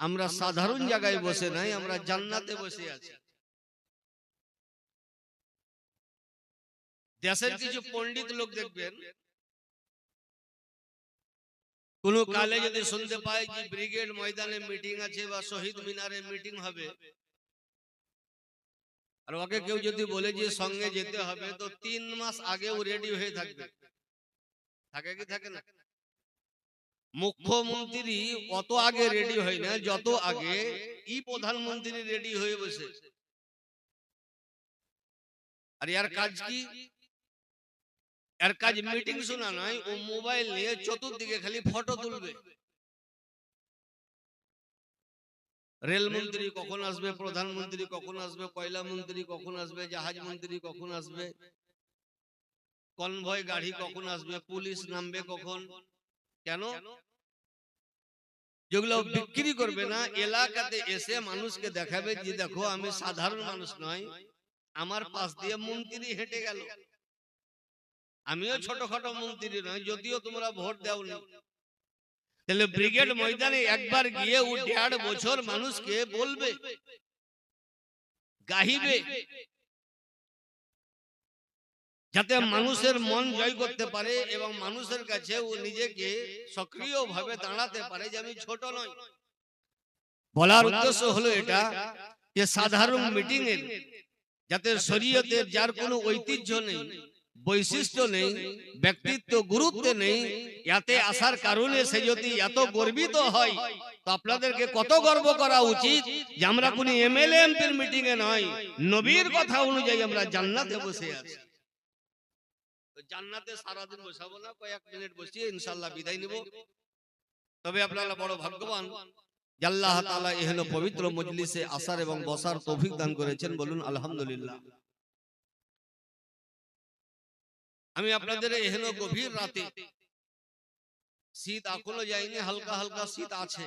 আমরা সাধারণ জায়গায় বসে নাই আমরা জান্নাতে বসে আছি। দেশের কিছু পণ্ডিত লোক দেখবেন কোন কালে যদি শুনতে পাই যে ব্রিগেড ময়দানে মিটিং আছে বা শহীদ মিনারে মিটিং হবে? আর ওকে কেউ যদি বলে যে সঙ্গে যেতে হবে তো তিন মাস আগেও রেডি হয়ে থাকবে। থাকে কি থাকে না? মুখ্যমন্ত্রী অত আগে রেডি হয় না যত আগে ই প্রধানমন্ত্রী রেডি হয়ে বসে। আর ইয়ার কাজ কি? এর কাজ মিটিং শোনা নয় ও মোবাইল নিয়ে চতুর্দিকে খালি ফটো তুলবে। রেলমন্ত্রী কখন আসবে, প্রধানমন্ত্রী কখন আসবে কয়লা মন্ত্রী কখন আসবে জাহাজ মন্ত্রী কখন আসবে কনভয় গাড়ি কখন আসবে, পুলিশ নামবে কখন, কেন? যেগুলো বিক্রি করবে না এলাকাতে এসে মানুষকে দেখাবে যে দেখো আমি সাধারণ মানুষ নয় আমার পাশ দিয়ে মন্ত্রী হেঁটে গেল। আমিও ছোটখাটো মন্ত্রী নয় যদিও তোমরা ভোট দাওনি। তাহলে ব্রিগেড ময়দানে একবার গিয়ে ও দেড় বছর মানুষকে বলবে গাহিবে। যাতে মানুষের মন জয় করতে পারে এবং মানুষের কাছে ও নিজেকে সক্রিয় ভাবে দাঁড়াতে পারে যে আমি ছোট নই। বলার উদ্দেশ্য হলো এটা যে সাধারণ মিটিং এর যাতে শরীয়তের যার কোনো ঐতিহ্য নেই বৈশিষ্ট্য নেই ব্যক্তিত্ব গুরুত্ব নেই এতে আসার কারণে সে যদি এত গর্বিত হয় তো আপনাদেরকে কত গর্ব করা উচিত যে আমরা কোন এমএলএ এমপির মিটিং এ নয় নবীর কথা অনুযায়ী আমরা জান্নাতে বসে আছি জান্নাতে সারাদিন বসাবো না কয়েক মিনিট বসিয়ে ইনশাল্লাহ বিদায় নিব। তবে আপনারা বড় ভাগ্যবান। আল্লাহ তাআলা এহেন পবিত্র মজলিসে আসার এবং বসার তৌফিক দান করেছেন বলুন আলহামদুলিল্লাহ। আমি আপনাদের এহেন গভীর রাতে শীত এখনও যায়নি হালকা হালকা শীত আছে।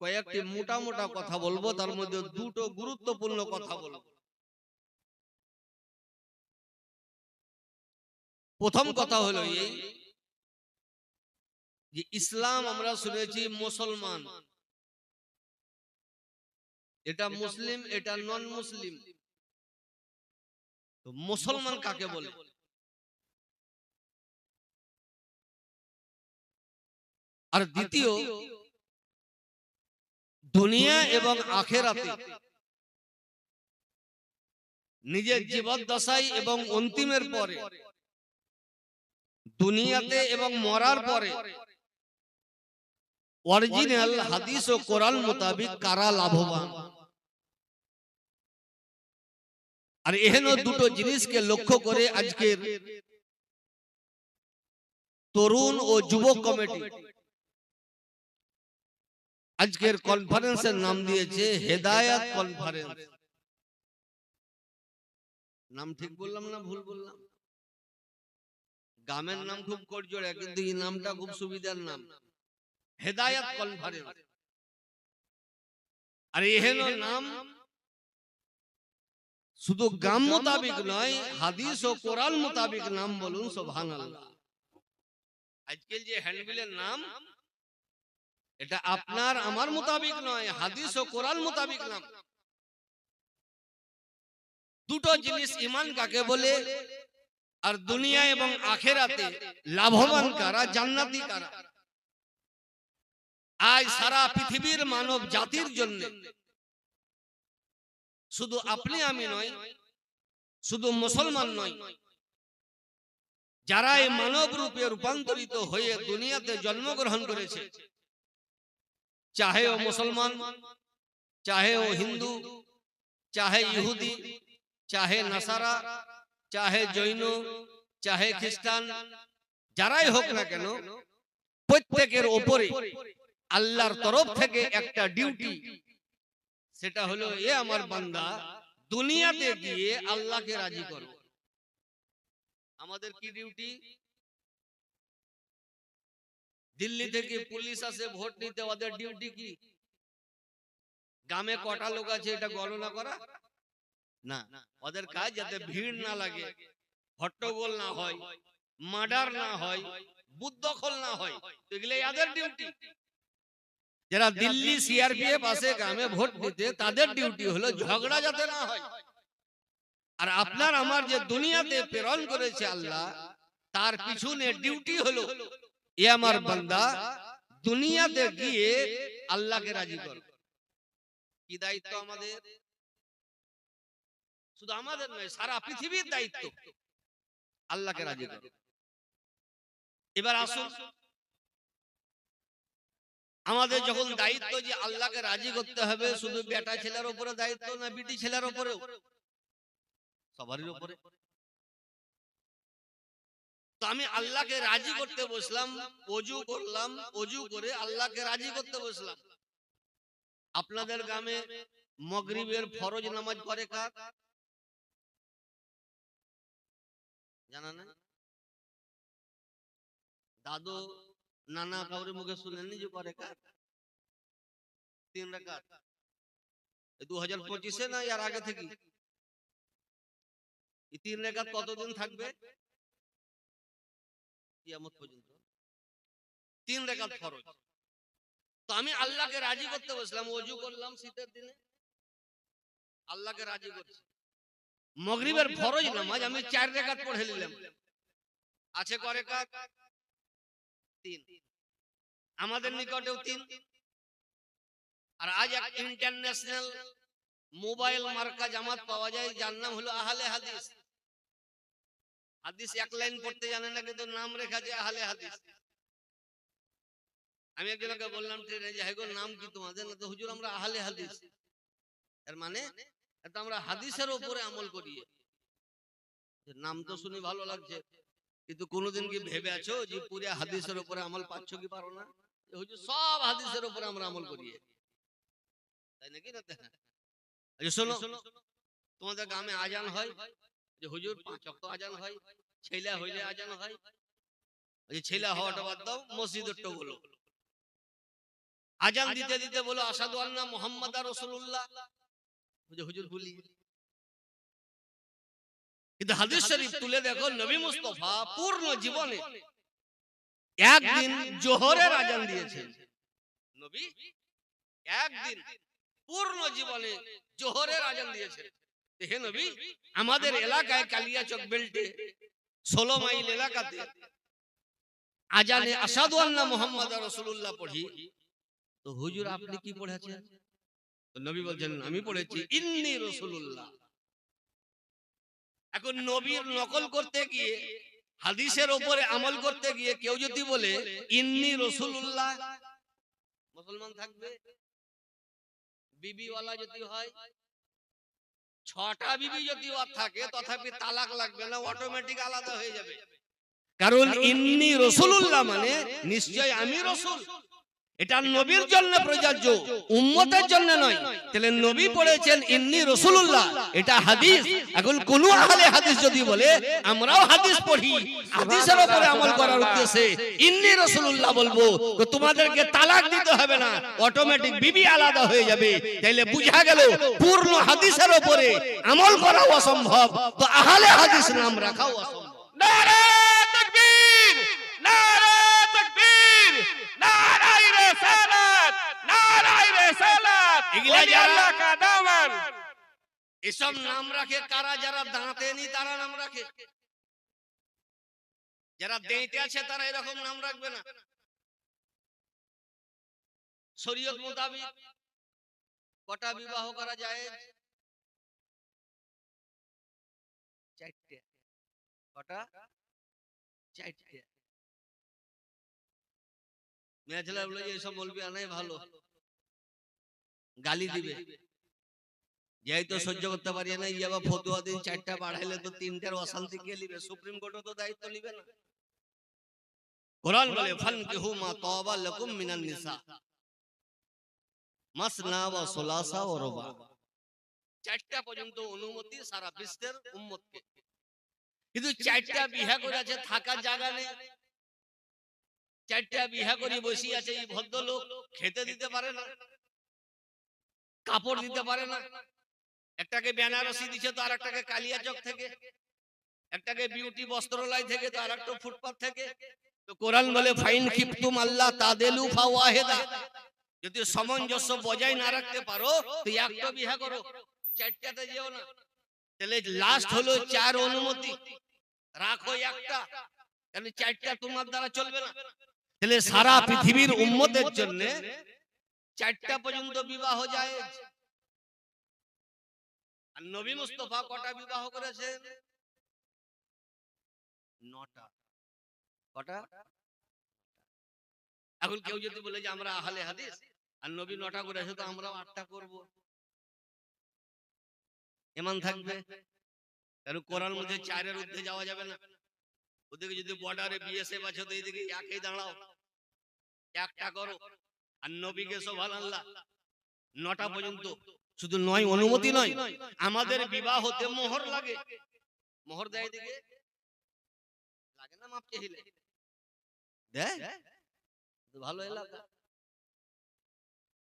কয়েকটি মোটা মোটা কথা বলব তার মধ্যে দুটো গুরুত্বপূর্ণ কথা বলব। প্রথম কথা হলো এই যে ইসলাম আমরা শুনেছি মুসলমান। এটা মুসলিম এটা নন মুসলিম তো মুসলমান কাকে বলে? আর দ্বিতীয় দুনিয়া এবং আখেরাতে। নিজের জীবদ্দশায় এবং অন্তিমের পরে। দুনিয়াতে এবং মরার পরে। অরিজিনাল হাদিস ও কোরআন মোতাবিক কারা লাভবান? আর এহেন দুটো জিনিসকে লক্ষ্য করে আজকের তরুণ ও যুবক কমিটি। আজকের কনফারেন্সের নাম দিয়েছে হেদায়াত কনফারেন্স নাম ঠিক বললাম না ভুল বললাম? গ্রামের নাম খুব করজোড়ে কিন্তু এই নামটা খুব সুবিধার নাম। হেদায়াত কনফারেন্স আর এহেন নাম শুধু গ্রাম মোতাবিক নয় হাদিস ও কোরআন মোতাবিক নাম বলুন সোভান আজকাল যে হ্যান্ডবিলের নাম এটা আপনার আমার মোতাবিক নয় হাদিস ও কোরআন মোতাবিক নাম। দুটো জিনিস ইমান কাকে বলে? আর দুনিয়া এবং আখেরাতে লাভবান কারা? জান্নাতি কারা? আজ সারা পৃথিবীর মানব জাতির জন্য শুধু আপনি আমি নয় শুধু মুসলমান নয় যারা এই মানব রূপে রূপান্তরিত হয়ে দুনিয়াতে জন্মগ্রহণ করেছে চাহে ও মুসলমান চাহে ও হিন্দু চাহে ইহুদি চাহে নাসারা চাহে জৈন চাহে খ্রিস্টান যারাই হোক না কেন প্রত্যেকের ওপরে আল্লাহর তরফ থেকে একটা ডিউটি সেটা হলো এ আমার বান্দা দুনিয়াতে গিয়ে আল্লাহকে রাজি করো আমাদের কি ডিউটি দিল্লি থেকে পুলিশ আসে ভোট নিতে ওদের ডিউটি কি গ্রামে কটা লোক আছে এটা গণনা করা না। ওদের কাজ যাতে ভিড় না লাগে হট্টগোল না হয় মার্ডার না হয় বুদ্ধখল না হয় এগুলো এদের ডিউটি যারা দিল্লি সিআরপিএফ আসে গ্রামে ভোট দিতে তাদের ডিউটি হলো ঝগড়া যাতে না হয়। আর আপনার আমার যে দুনিয়াতে প্রেরণ করেছে আল্লাহ তার পিছনে ডিউটি হলো এ আমার বান্দা দুনিয়াতে গিয়ে আল্লাহকে রাজি কর। কি দায়িত্ব আমাদের? শুধু আমাদের নয় সারা পৃথিবীর দায়িত্ব। আল্লাহকে রাজি কর। এবার আসুন আমাদের যখন দায়িত্ব যে আল্লাহকে রাজি করতে হবে শুধু বেটা ছেলের উপরে দায়িত্ব না বিটি ছেলের উপরেও সবারই উপরে তো আমি আল্লাহকে রাজি করতে বসলাম অজু করলাম অজু করে আল্লাহকে রাজি করতে বসলাম। আপনাদের গ্রামে মগরিবের ফরজ নামাজ পড়ে কার? জানা না দাদু নানা কাউরে মুখে যে করে কার? তিন রাকাত দু হাজার পঁচিশে না ইয়ার আগে থেকে? এই তিন রেখাত কতদিন থাকবে? কিয়ামত পর্যন্ত। তিন রেখাত ফরজ। তো আমি আল্লাহকে রাজি করতে বসলাম অজু করলাম শীতের দিনে। আল্লাহকে রাজি করছি। মগরিবের ফরজ নামাজ আমি চার রেখাত পড়ে নিলাম। আছে করে কাক তিন। আমাদের নিকটেও তিন। আর আজ এক ইন্টারন্যাশনাল মোবাইল মার্কা জামাত পাওয়া যায় যার নাম হলো আহলে হাদিস। হাদিস এক লাইন পড়তে জানে না কিন্তু নাম রেখা যায় আহলে হাদিস। আমি একজনকে বললাম ট্রেনে যে হাইগো নাম কি তোমাদের? না তো হুজুর আমরা আহলে হাদিস। এর মানে এটা আমরা হাদিসের উপরে আমল করি। নাম তো শুনি ভালো লাগছে। কিন্তু কোনোদিন কি ভেবে আছো যে পুরো হাদিসের উপরে আমল পাচ্ছ কি পারো না? যে হুজুর সব হাদিসের উপরে আমরা আমল করি। তাই নাকি না? দেখা আচ্ছা শোনো। তোমাদের গ্রামে আজান হয় যে হুজুর পাঁচ অক্ত আজান হয় ছেলে হইলে আজান হয় ওই ছেলে হওয়াটা বাদ দাও মসজিদেরটা বলো আজান দিতে দিতে বলো আসাদু আল্লাহ মোহাম্মদ রসুল্লাহ হুজুর কিন্তু হাদিস শরীফ তুলে দেখো নবী মুস্তফা পূর্ণ জীবনে একদিন জোহরের আজান দিয়েছেন নবী একদিন পূর্ণ জীবনে জোহরের আজান দিয়েছেন হে নবী আমাদের এলাকায় কালিয়াচক বেল্টে ষোলো মাইল এলাকাতে আজানে আসাদু আল্লাহ মোহাম্মদ রসুল্লাহ পড়ি তো হুজুর আপনি কি পড়েছেন তো নবী বলছেন আমি পড়েছি ইন্নি রসুল্লাহ এখন নবীর নকল করতে গিয়ে হাদিসের উপরে আমল করতে গিয়ে কেউ যদি বলে ইন্নি রসুল্লাহ মুসলমান থাকবে? বিবিওয়ালা যদি হয় ছটা বিবি যদি ওর থাকে তথাপি তালাক লাগবে না অটোমেটিক আলাদা হয়ে যাবে। কারণ ইন্নি রসুল্লাহ মানে নিশ্চয় আমি রসুল। এটা নবীর জন্য প্রযোজ্য উম্মতের জন্য নয় তাহলে নবী পড়েছেন ইন্নি রসুল্লাহ এটা হাদিস এখন কোন আহলে হাদিস যদি বলে আমরাও হাদিস পড়ি হাদিসের উপরে আমল করার উদ্দেশ্যে ইন্নি রসুল্লাহ বলব তোমাদেরকে তালাক দিতে হবে না অটোমেটিক বিবি আলাদা হয়ে যাবে তাইলে বুঝা গেল পূর্ণ হাদিসের উপরে আমল করা অসম্ভব তো আহলে হাদিস নাম রাখাও অসম্ভব এগুলা আল্লাহ কা দামান এসব নাম রাখে কারা? যারা দাঁতে নি তারা নাম রাখে। যারা দেঁতে আছে তারা এরকম নাম রাখবে না। শরীয়ত মোতাবিক কটা বিবাহ করা যায়? চারটে। কটা? চারটে। মেয়ে বলে এসব বলবি আনাই ভালো। গালি দিবে। যেই তো সহ্য করতে পারি না ইয়ে বা ফতুয়া দিন চারটা বাড়াইলে তো তিনটার অশান্তি কে লিবে সুপ্রিম কোর্টও তো দায়িত্ব লিবে না। কোরআন বলে ফানকিহু মা তাওবা লাকুম মিনান নিসা। মাসনা ওয়া সুলাসা ওয়া রুবা। চারটা পর্যন্ত অনুমতি সারা বিশ্বের উম্মতকে। কিন্তু চারটা বিহা করে আছে থাকার জায়গা নেই। চারটা বিহা করে বসে আছে এই ভদ্রলোক খেতে দিতে পারে না। কাপড় দিতে পারে না। একটাকে বেনারসি দিচ্ছে তো আর একটাকে কালিয়াচক থেকে। একটাকে বিউটি বস্ত্রালয় থেকে তো আর একটা ফুটপাথ থেকে। তো কোরআন বলে ফাইন খিপতুম আল্লাহ তাদেলু ফাওয়াহেদা। যদি সামঞ্জস্য বজায় না রাখতে পারো তো একটা বিহা করো। চারটাতে যেও না। তাহলে লাস্ট হলো চার অনুমতি। রাখো একটা। কেন চারটা তোমার দ্বারা চলবে না। তাহলে সারা পৃথিবীর উম্মতের জন্য চারটা পর্যন্ত বিবাহ যায়। আর নবী মুস্তফা কটা বিবাহ করেছেন? নটা। কটা? এখন কেউ যদি বলে যে আমরা আহলে হাদিস আর নবী নটা করেছে তো আমরাও আটটা করব। এমন থাকবে? কারণ কোরআন মধ্যে চারের ঊর্ধ্বে যাওয়া যাবে না। ওদিকে যদি বর্ডারে বিএসএফ আছে তো এইদিকে একেই দাঁড়াও। একটা করো। আর নবীকে সোভান নটা পর্যন্ত। শুধু নয় অনুমতি নয়। আমাদের বিবাহ হতে মোহর লাগে। মোহর দেয় দিকে লাগে না মাপ চাইলে দেয়? ভালো এলাকা।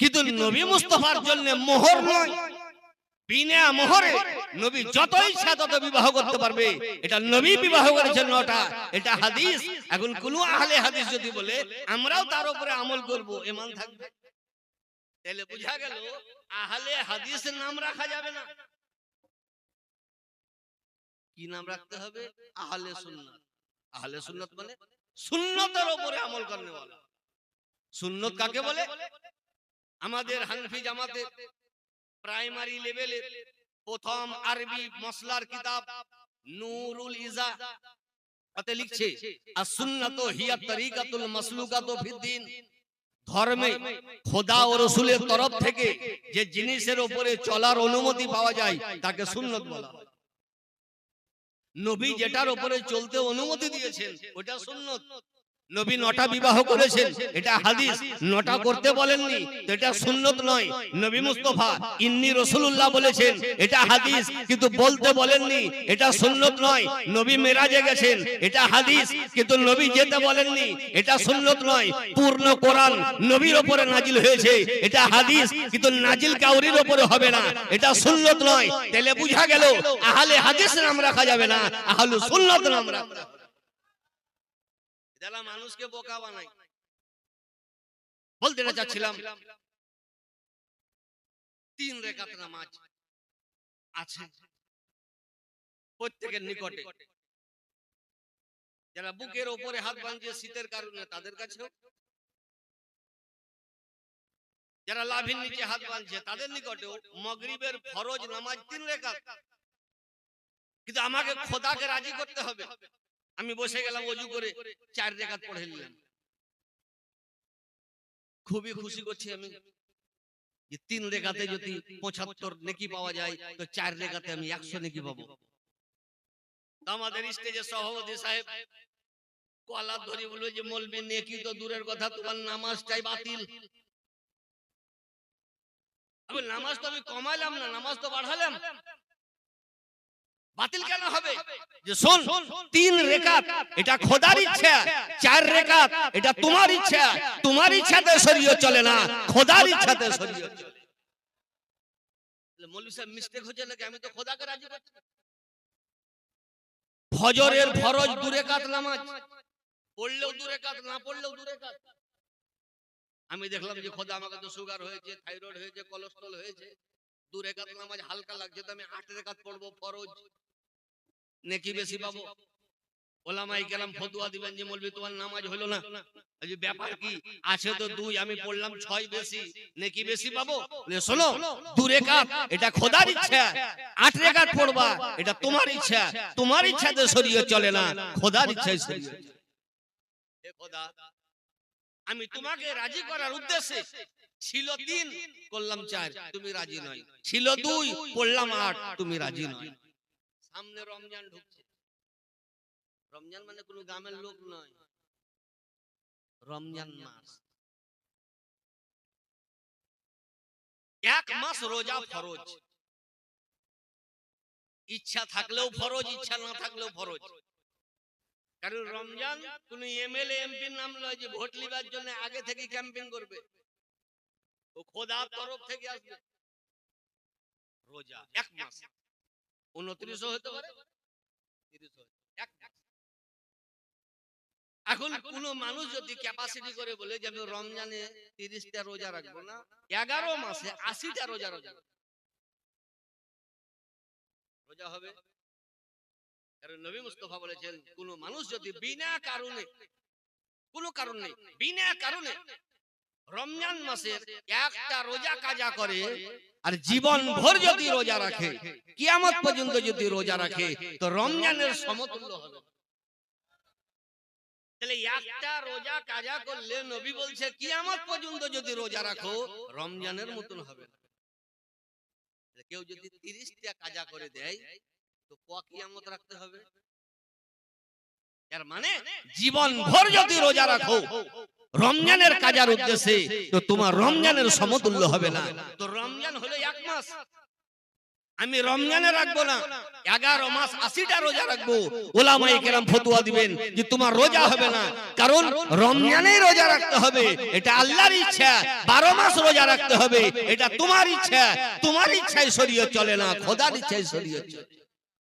কিন্তু নবী মুস্তফার জন্য মোহর নয়। হাদিস। হাদিস আমরাও তার উপরে আমল থাকবে। তাহলে গেল, আহলে হাদিসের নাম রাখা যাবে না। কি নাম রাখতে হবে? আহলে আহলে মানে সুন্নতের আমল সুন্নত কাকে বলে? আমাদের হানফি জামাতে প্রাইমারি লেভেলে প্রথম আরবি মসলার কিতাব নূরুল ইজা তাতে লিখছে আর সুন্নাত হিয়া তরিকাতুল মাসলুকাতু ফিদ্দিন ধর্মে খোদা ও রসুলের তরফ থেকে যে জিনিসের উপরে চলার অনুমতি পাওয়া যায় তাকে সুন্নত বলা হয়। নবী যেটার উপরে চলতে অনুমতি দিয়েছেন ওটা সুন্নত। নবী নটা বিবাহ করেছেন। এটা হাদিস। নটা করতে বলেননি এটা সুন্নত নয়। নবী মুস্তফা, ইন্নি রসুল্লাহ বলেছেন, এটা হাদিস। কিন্তু বলতে বলেননি, এটা সুন্নত নয়। নবী মেরাজে গেছেন, এটা হাদিস। কিন্তু নবী যেতে বলেননি, এটা সুন্নত নয়। পূর্ণ কোরআন নবীর ওপরে নাজিল হয়েছে, এটা হাদিস। কিন্তু নাজিল কাউরির ওপরে হবে না, এটা সুন্নত নয়। তাহলে বুঝা গেল, আহলে হাদিস নাম রাখা যাবে না আহলু সুন্নত নাম রাখা। যারা মানুষকে বোকা বানায়। বলতে চাচ্ছিলাম তিন রেখাত নামাজ আছে। প্রত্যেকের নিকটে। যারা বুকের ওপরে হাত বাঁধছে শীতের কারণে তাদের কাছেও। যারা লাভির নিচে হাত বাঁধছে তাদের নিকটেও মগরিবের ফরজ নামাজ তিন রেখা কিন্তু আমাকে খোদাকে রাজি করতে হবে। আমি বসে গেলাম অজু করে চার রেখাত পড়ে নিলাম। খুবই খুশি করছি আমি যে তিন রেখাতে যদি পঁচাত্তর নেকি পাওয়া যায় তো চার রেখাতে আমি একশো নেকি পাবো। আমাদের স্টেজে সভাপতি সাহেব কলার ধরে বলল যে মলবি নেকি তো দূরের কথা তোমার নামাজটাই বাতিল। নামাজ তো আমি কমাইলাম না নামাজ তো বাড়ালাম। বাতিল কেন হবে? যে শোন তিন রেখাত এটা খোদার ইচ্ছা চার রেখাত এটা তোমার ইচ্ছা তোমার ইচ্ছাতে চলে না খোদার ইচ্ছাতে চলে। তাহলে সাহেব মিস্টেক হচ্ছে নাকি? আমি তো খোদাকে রাজি করছি ফজরের ফরজ দূরে কাত নামাজ পড়লেও দূরে কাত না পড়লেও দূরে কাত আমি দেখলাম যে খোদা আমাকে তো সুগার হয়েছে থাইরয়েড হয়েছে কোলেস্ট্রল হয়েছে। দু রেখাত নামাজ হালকা লাগছে তো আমি আট রেখাত পড়ব ফরজ। নেকি বেশি পাবো? ওলামাই কেরাম ফতুয়া দিবেন যে বলবি তোমার নামাজ হলো না। ব্যাপার কি? আছে তো দুই আমি পড়লাম ছয় বেশি। নেকি বেশি পাবো? শোনো দু রেখাত। এটা খোদার ইচ্ছা। আট রেখাত পড়বা। এটা তোমার ইচ্ছা। তোমার ইচ্ছাতে শরীয়ত চলে না। খোদার ইচ্ছায় শরীয়ত খোদা আমি তোমাকে রাজি করার উদ্দেশ্যে ছিল তিন করলাম চার। তুমি রাজি নয়। ছিল দুই পড়লাম আট। তুমি রাজি নয়। সামনে রমজান ঢুকছে। রমজান মানে কোনো গ্রামের লোক নয়। রমজান মাস। এক মাস রোজা ফরজ। ইচ্ছা থাকলেও ফরজ, ইচ্ছা না থাকলেও ফরজ। কারণ রমজান কোন এমএলএ, এমপির নাম নয় যে ভোট লিবার জন্য আগে থেকে ক্যাম্পেইন করবে। ও খোদার তরফ থেকে আসবে। রোজা, এক মাস। উনত্রিশও হতে পারে? এখন কোন মানুষ যদি ক্যাপাসিটি করে বলে যে আমি রমজানে তিরিশটা রোজা রাখব না? এগারো মাসে আশিটা রোজা রাখব। রোজা হবে? কারণ নবী মুস্তফা বলেছেন কোন মানুষ যদি বিনা কারণে কোনো কারণ নেই বিনা কারণে রমজান মাসের একটা রোজা কাজা করে আর জীবন ভর যদি রোজা রাখে কিয়ামত পর্যন্ত যদি রোজা রাখে তো রমজানের সমতুল্য হবে। তাহলে একটা রোজা কাজা করলে নবী বলছে কিয়ামত পর্যন্ত যদি রোজা রাখো রমজানের মতন হবে। না কেউ যদি তিরিশটা কাজা করে দেয় তো ক কিয়ামত রাখতে হবে? এর মানে জীবন ভর যদি রোজা রাখো রমজানের কাজার উদ্দেশ্যে তো তোমার রমজানের সমতুল্য হবে না। তো রমজান হলো এক মাস। আমি রমজানে রাখব না। এগারো মাস আশিটা রোজা রাখব। ওলামাই কেরাম ফতুয়া দিবেন যে তোমার রোজা হবে না। কারণ রমজানেই রোজা রাখতে হবে। এটা আল্লাহর ইচ্ছা। বারো মাস রোজা রাখতে হবে। এটা তোমার ইচ্ছা। তোমার ইচ্ছায় শরীয়ত চলে না। খোদার ইচ্ছায় শরীয়ত চলে।